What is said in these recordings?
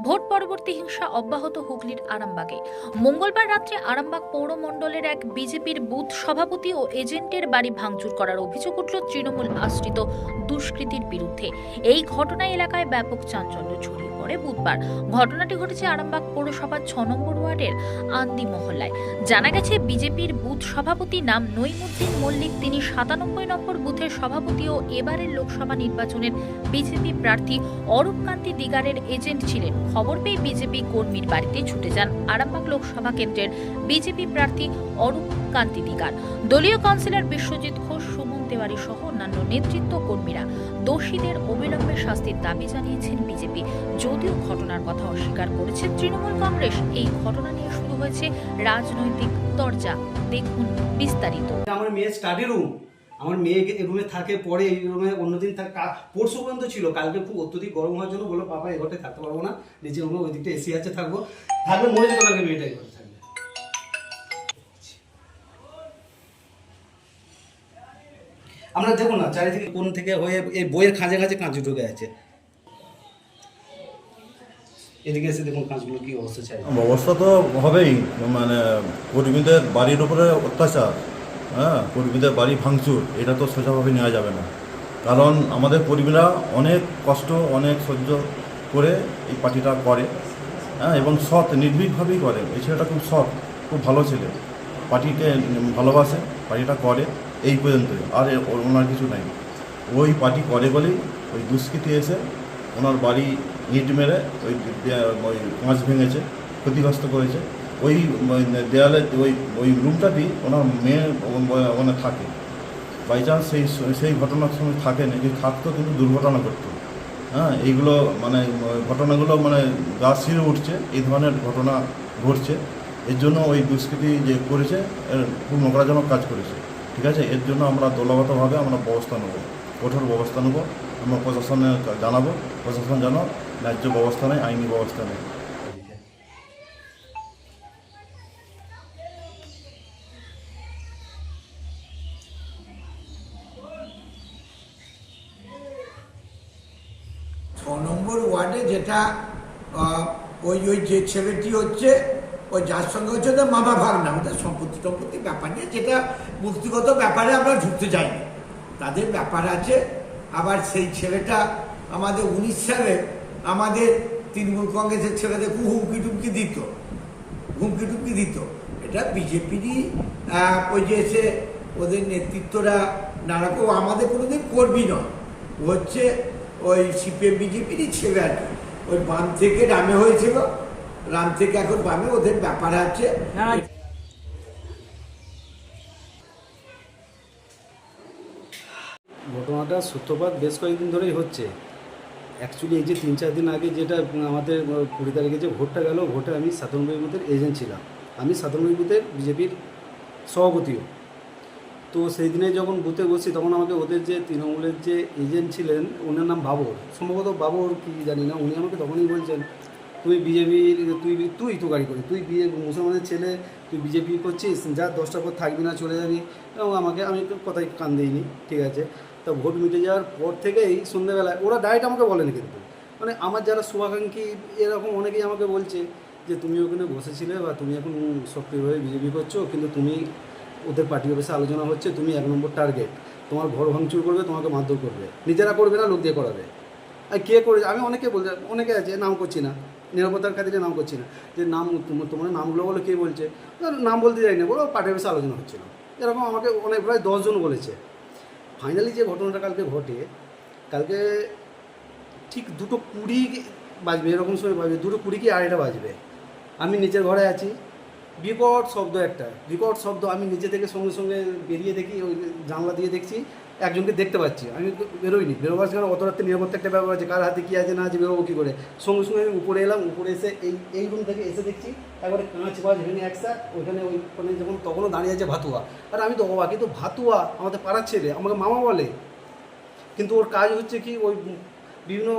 Vote পরবর্তী হিংসা অব্যাহত হুগলির আরামবাগে। মঙ্গলবার রাত্রে আরামবাগ পৌরমণ্ডলের এক বিজেপির বুথ সভাপতি ও এজেন্টের বাড়ি ভাঙচুর করার অভিযোগ উঠল তৃণমূল আশ্রিত দুষ্কৃতির বিরুদ্ধে। এই ঘটনায় এলাকায় ব্যাপক চাঞ্চল্য ছড়িয়ে পড়ে বুধবার। ঘটনাটি ঘটেছে আরামবাগ পৌরসভার ছ নম্বর ওয়ার্ডের আন্দি মহল্লায়। জানা গেছে, বিজেপির বুথ সভাপতি নাম নইমুদ্দিন মল্লিক, তিনি সাতানব্বই নম্বর বুথের সভাপতি ও এবারের লোকসভা নির্বাচনের বিজেপি প্রার্থী অরূপ কান্তি দিগারের এজেন্ট ছিলেন। খবর পেয়ে বিজেপি কর্মীর বাড়িতে ছুটে যান আরামবাগ লোকসভা কেন্দ্রের বিজেপি প্রার্থী অরূপ কান্তি দিগার। দলীয় কাউন্সিলর বিশ্বজিৎ ঘোষ, সুমন তেওয়ারি সহ অন্যান্য নেতৃত্ব কর্মীরা দোষীদের অবিলম্বে শাস্তির দাবি জানিয়েছেন বিজেপি। যদিও ঘটনার কথা অস্বীকার করেছে তৃণমূল কংগ্রেস, এই ঘটনা নিয়ে শুরু হয়েছে রাজনৈতিক তরজা। দেখুন বিস্তারিত। আমার মেয়ের স্টাডি রুম আমার মেয়ে এই রুমে থাকে, পরে এই রুমে অন্যদিন থাকে পরশু পর্যন্ত ছিল। কালকে খুব অত্যধিক গরম হওয়ার জন্য বলল পাপা এই ঘরটায় থাকতে পারব না, নিচের রুমে ওই দিকটা এসি আছে, থাকব। থাকলে মরে যেত কালকে মেয়েটা এই ঘরে থাকবে আমরা দেখুন না, চারিদিকে কোন থেকে হয়ে এই বইয়ের খাঁজে খাঁজে কাঁচু ঢুকে আছে। এদিকে এসে দেখুন কাঁচগুলো কি অবস্থা চাই অবস্থা তো হবেই মানে কর্মীদের বাড়ির উপরে অত্যাচার হ্যাঁ কর্মীদের বাড়ি ভাঙচুর, এটা তো সোজাভাবে নেওয়া যাবে না। কারণ আমাদের কর্মীরা অনেক কষ্ট, অনেক সহ্য করে এই পার্টিটা করে হ্যাঁ এবং সৎ, নির্ভীকভাবেই করে। এই ছেলেটা খুব সৎ, খুব ভালো ছেলে। পার্টিকে ভালোবাসে, পার্টিটা করে। এই পর্যন্তই। আর ওনার কিছু নাই। ওই পার্টি করে বলেই ওই দুষ্কৃতি এসে ওনার বাড়ি ইট মেরে ওই ওই কাঁচ ভেঙেছে, ক্ষতিগ্রস্ত করেছে। ওই দেয়ালে ওই ওই রুমটাতেই ওনার মেয়ে ওখানে থাকে। বাই চান্স সেই সেই ঘটনার সময় থাকে না, যদি থাকতো কিন্তু দুর্ঘটনা ঘটতো। হ্যাঁ এইগুলো মানে ঘটনাগুলো মানে গা শিরে উঠছে, এই ধরনের ঘটনা ঘটছে। এর জন্য ওই দুষ্কৃতি যে করেছে, এর খুব নোংরাজনক কাজ করেছে। ঠিক আছে? এর জন্য আমরা দলগতভাবে আমরা ব্যবস্থা নেব। কঠোর ব্যবস্থা নেব। আমরা প্রশাসনে জানাব। প্রশাসন যেন ন্যায্য ব্যবস্থা নেয়, আইনি ব্যবস্থা নেয়। ছ নম্বর ওয়ার্ডে যেটা ওই ওই যে ছেলেটি হচ্ছে ওই যার সঙ্গে হচ্ছে ওদের মামা ভাগনা ওদের সম্পত্তি টম্পত্তি ব্যাপার নিয়ে যেটা মুক্তিগত ব্যাপারে আমরা ঢুকতে যাইনি। তাদের ব্যাপার আছে, আবার সেই ছেলেটা আমাদের উনিশ সালে আমাদের তৃণমূল কংগ্রেসের ছেলেদের খুব হুমকি টুমকি দিত। হুমকি টুমকি দিত। এটা বিজেপিরই ওই যে এসে ওদের নেতৃত্বরা নানারকম আমাদের কোনোদিন কর্মী নয়। হচ্ছে ওই সিপিএম বিজেপিরই ছেলে আর কি। ওই বাম থেকে রামে হয়েছিল। রাম থেকে এখন বামে ওদের ব্যাপার আছে। ঘটনাটা সূত্রপাত বেশ কয়েকদিন ধরেই হচ্ছে। অ্যাকচুয়ালি এই যে তিন চার দিন আগে যেটা আমাদের কুড়ি তারিখে যে ভোটটা গেল ভোটে আমি সাধারণ বুথের এজেন্ট ছিলাম। আমি সাধারণ বুথের বিজেপির সভাপতিও। তো সেই দিনে যখন বুথে বসি তখন আমাকে ওদের যে তৃণমূলের যে এজেন্ট ছিলেন ওনার নাম বাবর। সম্ভবত বাবর কি জানি না উনি আমাকে তখনই বলছেন তুই বিজেপির তুই তুই তো গাড়ি করি তুই বিয়ে মুসলমানের ছেলে, তুই বিজেপি করছিস, যা দশটার পর থাকবি না চলে যাবি। এবং আমাকে, আমি তো কথাই কান দিইনি, ঠিক আছে? তা ভোট মিটে যাওয়ার পর থেকেই সন্ধ্যেবেলায়, ওরা ডাইরেক্ট আমাকে বলেনি কিন্তু। মানে আমার যারা শুভাকাঙ্ক্ষী, এরকম অনেকেই আমাকে বলছে যে, তুমি ওখানে বসেছিলে বা তুমি এখন সক্রিয়ভাবে বিজেপি করছ, কিন্তু তুমি, ওদের পার্টি অফিসে আলোচনা হচ্ছে, তুমি এক নম্বর টার্গেট তোমার ঘর ভাঙচুর করবে, তোমাকে মারধর করবে। নিজেরা করবে না, লোক দিয়ে করাবে। আর কে করে আমি অনেকে বলছে, অনেকে আছে, নাম করছি না। নিরাপত্তার খাতিরে নাম করছি না। যে নাম, তোমার নামগুলো বলে, কে বলছে? নাম বলতে যাই না, বলো পার্টি অফিসে আলোচনা হচ্ছিল। এরকম আমাকে অনেক, প্রায় দশজন বলেছে। ফাইনালি যে ঘটনাটা কালকে ঘটে, কালকে ঠিক দুটো কুড়ি বাজবে, এরকম সময় বাজবে, দুটো কুড়ি কি আড়াইটা বাজবে। আমি নিচের ঘরে আছি। বিকট শব্দ একটা, বিকট শব্দ। আমি নিজে থেকে সঙ্গে সঙ্গে বেরিয়ে দেখি, ওই জানলা দিয়ে দেখছি একজনকে দেখতে পাচ্ছি। আমি বেরোইনি। বেরোবার সেখানে অত রাত্রে নিরাপত্তা একটা ব্যাপার আছে। কার হাতে কী আছে, না আছে, বেরোবো কী করে? সঙ্গে সঙ্গে আমি উপরে এলাম, উপরে এসে এই এই রুম থেকে এসে দেখছি একবারে কাঁচ বাজ ভেঙে একসা ওইখানে ওইখানে যখন তখনও দাঁড়িয়ে আছে ভাতুয়া। আর আমি তো অবাক, কিন্তু ভাতুয়া আমাদের পাড়ার ছেলে, আমাকে মামা বলে। কিন্তু ওর কাজ হচ্ছে কি, ওই বিভিন্ন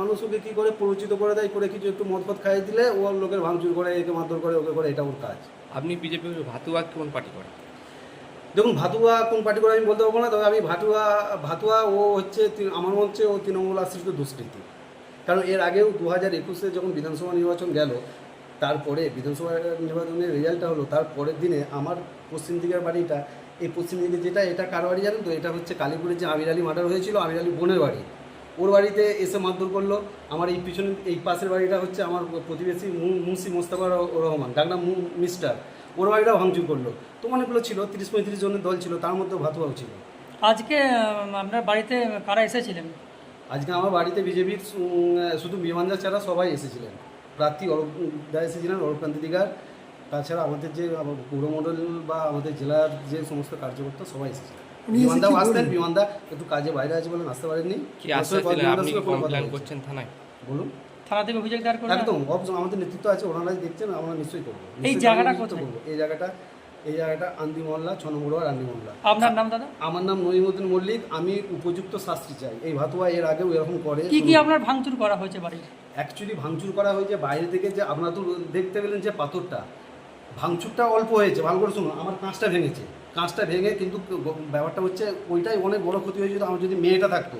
মানুষকে কী করে পরিচিত করে দেয়, করে কিছু একটু মদ ফদ খাইয়ে দিলে ও লোকের ভাঙচুর করে, একে মারধর করে, ওকে করে, এটা ওর কাজ। আপনি বিজেপি ভাতুয়া কোন পার্টি করেন? দেখুন, ভাতুয়া কোন পার্টি করে আমি বলতে পারব না, তবে আমি ভাতুয়া ভাতুয়া ও হচ্ছে আমার হচ্ছে ও তৃণমূল আশ্রিত দুষ্কৃতি। কারণ এর আগেও দু হাজার একুশে যখন বিধানসভা নির্বাচন গেল, তারপরে বিধানসভা নির্বাচনের রেজাল্টটা হলো তার পরের দিনে আমার পশ্চিম দিকের বাড়িটা, এই পশ্চিম দিকে যেটা, এটা কার বাড়ি জানেন তো? এটা হচ্ছে কালীপুরের যে আমির আলী মার্ডার হয়েছিল আমির আলী বোনের বাড়ি। ওর বাড়িতে এসে মারধর করল। আমার এই পিছনে, এই পাশের বাড়িটা হচ্ছে আমার প্রতিবেশী মুন্সি মোস্তাফা রহমান, ডাকনাম মু- মিস্টার। ওর বাড়িটাও ভাঙচুর করল। তো অনেকগুলো ছিল তিরিশ পঁয়ত্রিশ জনের দল ছিল তার মধ্যেও ভাতুয়াও ছিল আজকে আপনার বাড়িতে কারা এসেছিলেন? আজকে আমার বাড়িতে বিজেপির শুধু বিমানদা ছাড়া সবাই এসেছিলেন। প্রার্থী অরূপ দা এসেছিলেন অরূপকান্তি দিগার। তাছাড়া আমাদের যে পৌরমণ্ডল বা আমাদের জেলার যে সমস্ত কার্যকর্তা সবাই এসেছিলেন। বিমানদাও আসতেন বিমানদা একটু কাজে বাইরে আছে বলে আসতে পারেননি বলুন। থানা থেকে অভিযোগ দায়ের করলেন একদম আমাদের নেতৃত্ব আছে ওনারাই দেখছেন আমরা নিশ্চয়ই করব। এই জায়গাটা? করব। এই জায়গাটা এই জায়গাটা আন্দি মহল্লা ছ নম্বর ওয়ার্ড আন্দি মহল্লা আপনার নাম দাদা? আমার নাম নইমুদ্দিন মল্লিক। আমি উপযুক্ত শাস্তি চাই। এই ভাতুয়া এর আগেও এরকম করে। কি কি আপনার ভাঙচুর করা হয়েছে বাড়ির অ্যাকচুয়ালি ভাঙচুর করা হয়েছে। বাইরে থেকে যে আপনারা তো দেখতে পেলেন যে পাথরটা ভাঙচুরটা অল্প হয়েছে। ভালো করে শুনুন আমার কাঁচটা ভেঙেছে। কাঁচটা ভেঙে কিন্তু ব্যাপারটা হচ্ছে ওইটাই অনেক বড় ক্ষতি হয়েছিল। আমার যদি মেয়েটা থাকতো